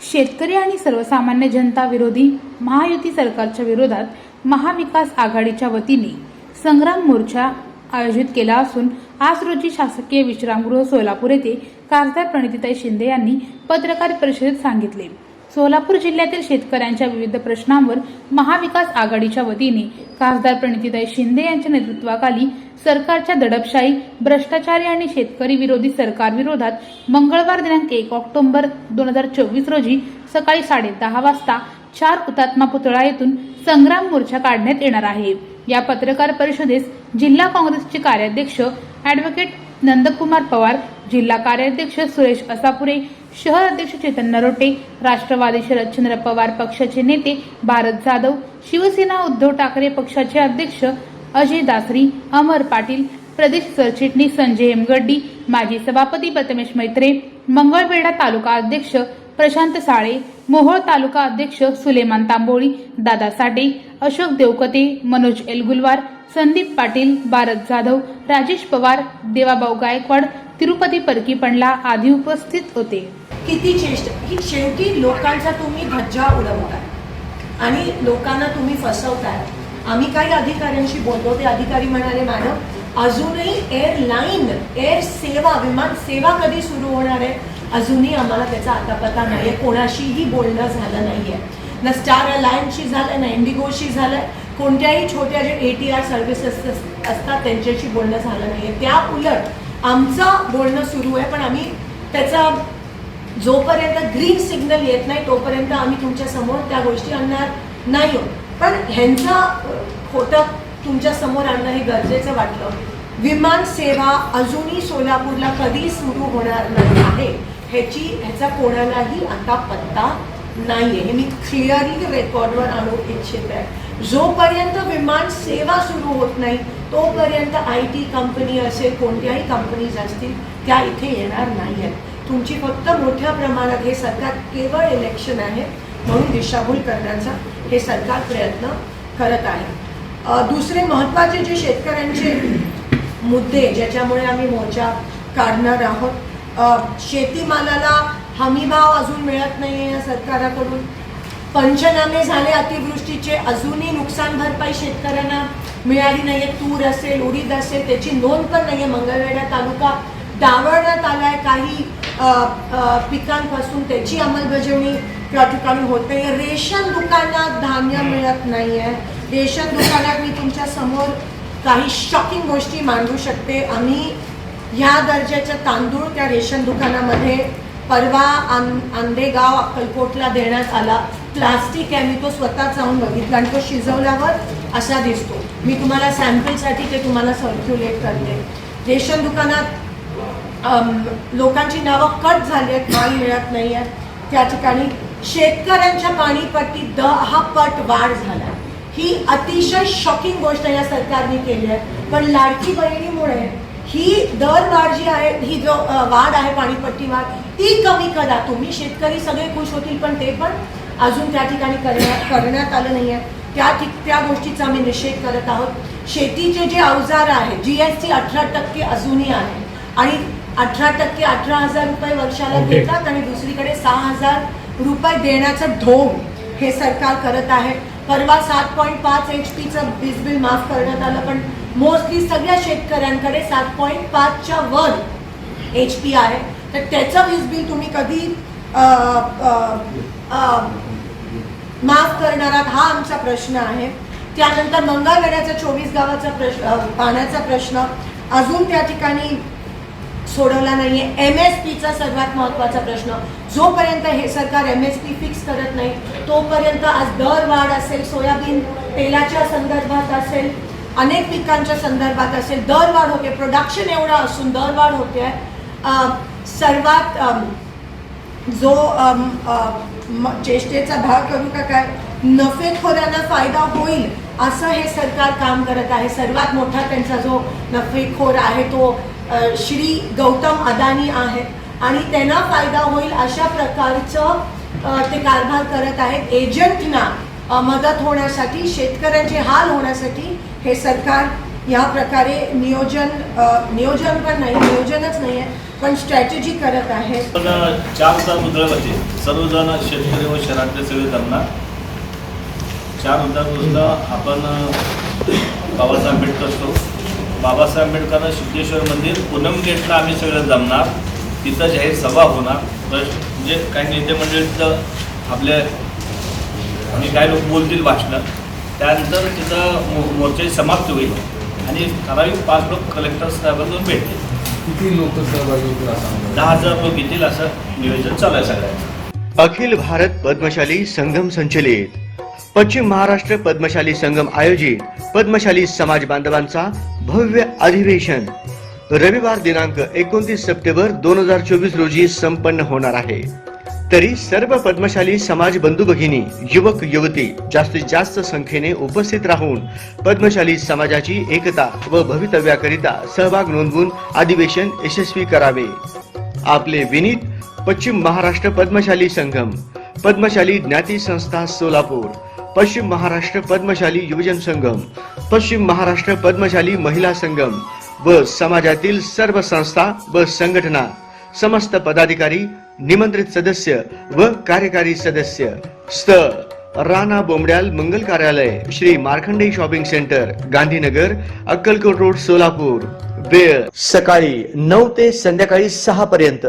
शेतकरी आणि सर्वसामान्य जनता विरोधी महायुती सरकारच्या विरोधात महाविकास आघाडीच्या वतीने संग्राम मोर्चा आयोजित केला असून आज रोजी शासकीय विश्रामगृह सोलापूर येथे खासदार प्रणितीताई शिंदे यांनी पत्रकार परिषदेत सांगितले. सोलापूर जिल्ह्यातील शेतकऱ्यांच्या विविध प्रश्नांवर महाविकास आघाडीच्या वतीने खासदार प्रणितीताई शिंदे यांच्या नेतृत्वाखाली सरकारच्या दडपशाही भ्रष्टाचारी आणि शेतकरी विरोधी सरकारविरोधात मंगळवार दिनांक एक ऑक्टोबर दोन हजार चोवीस रोजी सकाळी साडे दहा वाजता चार हुतात्मा पुतळा येथून संग्राम मोर्चा काढण्यात येणार आहे. या पत्रकार परिषदेस जिल्हा काँग्रेसचे कार्याध्यक्ष ॲडव्होकेट नंदकुमार पवार जिल्हा कार्याध्यक्ष सुरेश असापुरे शहर अध्यक्ष चेतन नरोटे राष्ट्रवादी शरदचंद्र पवार पक्षाचे नेते भारत जाधव शिवसेना उद्धव ठाकरे पक्षाचे अध्यक्ष अजय दासरी अमर पाटील प्रदेश सरचिटणीस संजय हेमगड्डी माजी सभापती प्रथमेश मैत्रे मंगळवेढा तालुका अध्यक्ष प्रशांत साळे मोहोळ तालुका अध्यक्ष सुलेमान तांबोळी दादा साठे अशोक देवकते मनोज एलगुलवार संदीप पाटील भारत जाधव राजेश पवार देवाभाऊ गायकवाड तिरुपती परकी पंडला आधी उपस्थित होते. किती चेष्ट ही शेवटी लोकांचा तुम्ही धज्जा उडवताय. आणि लोकांना तुम्ही फसवताय. आम्ही काही अधिकाऱ्यांशी बोलतो ते अधिकारी म्हणाले मॅडम अजूनही एअरलाईन एअर सेवा विमान सेवा कधी सुरू होणार आहे? अजूनही आम्हाला त्याचा आतापता नाही आहे कोणाशीही बोलणं झालं नाही आहे ना स्टार अलायन्सशी झालं ना इंडिगोशी झालं कोणत्याही छोट्या जे ए टी आर सर्व्हिसेस असतात त्यांच्याशी बोलणं झालं नाही आहे त्या उलट आमचं बोलणं सुरू आहे पण आम्ही त्याचा जोपर्यंत ग्रीन सिग्नल येत नाही तोपर्यंत आम्ही तुमच्यासमोर त्या गोष्टी आणणार नाही आहोत. पण ह्यांचा खोटं तुमच्यासमोर आणणं हे गरजेचं वाटलं. विमान सेवा अजूनही सोलापूरला कधी सुरू होणार नाही आहे. ह्याची ह्याचा कोणालाही आता पत्ता नाही हे मी क्लिअरली रेकॉर्डवर आणू इच्छित आहे. जोपर्यंत विमान सेवा सुरू होत नाही तोपर्यंत आय टी कंपनी असेल कोणत्याही कंपनीज असतील त्या इथे येणार नाही आहेत तुमची फक्त मोठ्या प्रमाणात हे सरकार केवळ इलेक्शन आहे म्हणून दिशाभूल करण्याचा हे सरकार प्रयत्न करत आहे. दुसरे महत्त्वाचे जे शेतकऱ्यांचे मुद्दे ज्याच्यामुळे आम्ही मोर्चा काढणार आहोत शेतीमालाला शेतीमालाला हमीभाव अजून मिळत नाही आहे या सरकाराकडून. पंचनामे झाले अतिवृष्टीचे अजूनही नुकसान भरपाई शेतकऱ्यांना मिळाली नाहीये. तूर असेल उडीद असेल त्याची नोंद पण नाहीये. मंगळवेढा तालुका डावळण्यात आलाय. काही अ, अ, पिकांपासून त्याची अंमलबजावणी त्या ठिकाणी होत नाही रेशन दुकानात धान्य मिळत नाहीये. रेशन दुकानात मी तुमच्यासमोर काही शॉकिंग गोष्टी मांडू शकते. आम्ही ह्या दर्जाचा तांदूळ त्या रेशन दुकानामध्ये परवा आं आंदेगाव अक्कलकोटला देण्यात आला. प्लास्टिक आहे मी तो स्वतः जाऊन बघितला आणि तो शिजवल्यावर असा दिसतो. मी तुम्हाला सॅम्पलसाठी ते तुम्हाला सर्क्युलेट करते. रेशन दुकानात लोकांची नावं कट झाली आहेत माल मिळत नाही आहेत. त्या ठिकाणी शेतकऱ्यांच्या पाणीपट्टीत दहा पट वाढ झाला ही अतिशय शॉकिंग गोष्ट या सरकारने केली आहे. पण लाडकी बहिणीमुळे ही दर वाढ जी आहे ही जो वाढ आहे पाणीपट्टी वाढ ती कमी करा. तुम्ही शेतकरी सगळे खुश होतील पण ते पण अजून त्या ठिकाणी करण्यात करण्यात आलं नाही आहे त्या ठिक त्या गोष्टीचा आम्ही निषेध करत आहोत. शेतीचे जे अवजार आहे जी एस टी अठरा टक्के अजूनही आहे. आणि अठरा टक्के अठरा हजार रुपये वर्षाला. देतात आणि दुसरीकडे सहा हजार रुपये देण्याचं ढोंग हे सरकार करत आहे. परवा सात पॉईंट पाच एच पीचं वीज बिल माफ करण्यात आलं पण मोस्टली सगळ्या शेतकऱ्यांकडे सात पॉईंट पाचच्या वर एच पी आहे. तर त्याचं वीज बिल तुम्ही कधी माफ करणार आहात? हा आमचा प्रश्न आहे. त्यानंतर मंगळवेड्याचा चोवीस गावाचा प्रश्न पाण्याचा प्रश्न. अजून त्या ठिकाणी सोडवला नाही आहे एम एस पीचा सर्वात महत्त्वाचा प्रश्न. जोपर्यंत हे सरकार एम एस पी फिक्स करत नाही तोपर्यंत आज दर वाढ असेल सोयाबीन तेलाच्या संदर्भात असेल अनेक पिकांच्या संदर्भात असेल दर वाढ होते प्रोडक्शन एवढं असून दर वाढ होते. सर्वात जो चेष्टेचा भाग करू का काय? नफेखोरांना फायदा होईल असं हे सरकार काम करत आहे. सर्वात मोठा त्यांचा जो नफेखोर आहे तो श्री गौतम अदानी आहे. आणि त्यांना फायदा होईल अशा प्रकारचं ते कारभार करत आहेत. एजंटना मदत होण्यासाठी शेतकऱ्यांचे हाल होण्यासाठी हे सरकार या प्रकारे नियोजन नियोजन पण नाही नियोजनच नाही आहे पण स्ट्रॅटेजी करत आहे. पण चार उद्या मुद्रावरती सर्वजण शेतकरी व शहरातले सगळे जमणार चार उद्या आपण बाबासाहेब आंबेडकर असतो. बाबासाहेब आंबेडकर सिद्धेश्वर मंदिर पूनम गेटला आम्ही सगळे जमणार. तिथं जाहीर सभा होणार. तर म्हणजे काही नेते मंडळीचं आपल्या आणि काही लोक बोलतील भाषणं त्यानंतर तिथं मो मोर्चाची समाप्ती होईल आणि ठराविक पाच लोक कलेक्टर साहेबांना भेटतील. किती लोक सहभागी होतील असं? दहा हजार लोक येतील असं नियोजन चालू आहे सगळ्यांचं. अखिल भारत पद्मशाली संगम संचलित. पश्चिम महाराष्ट्र पद्मशाली संगम आयोजित पद्मशाली समाज बांधवांचा भव्य अधिवेशन. रविवार दिनांक एकोणतीस सप्टेंबर दोन हजार चोवीस रोजी संपन्न होणार आहे. तरी सर्व पद्मशाली समाज बंधू भगिनी युवक युवती जास्तीत जास्त संख्येने उपस्थित राहून पद्मशाली समाजाची एकता व भवितव्याकरिता सहभाग नोंदवून अधिवेशन यशस्वी करावे. आपले विनीत पश्चिम महाराष्ट्र पद्मशाली संगम पद्मशाली ज्ञाती संस्था सोलापूर पश्चिम महाराष्ट्र पद्मशाली युवजन संगम पश्चिम महाराष्ट्र पद्मशाली महिला संगम व समाजातील सर्व संस्था व संघटना समस्त पदाधिकारी निमंत्रित सदस्य व कार्यकारी सदस्य स्थळ राणा बोमड्याल मंगल कार्यालय Shri Markhande shopping centre Gandhinagar Akkalkot road Solapur वेळ सकाळी नऊ ते संध्याकाळी सहा पर्यंत.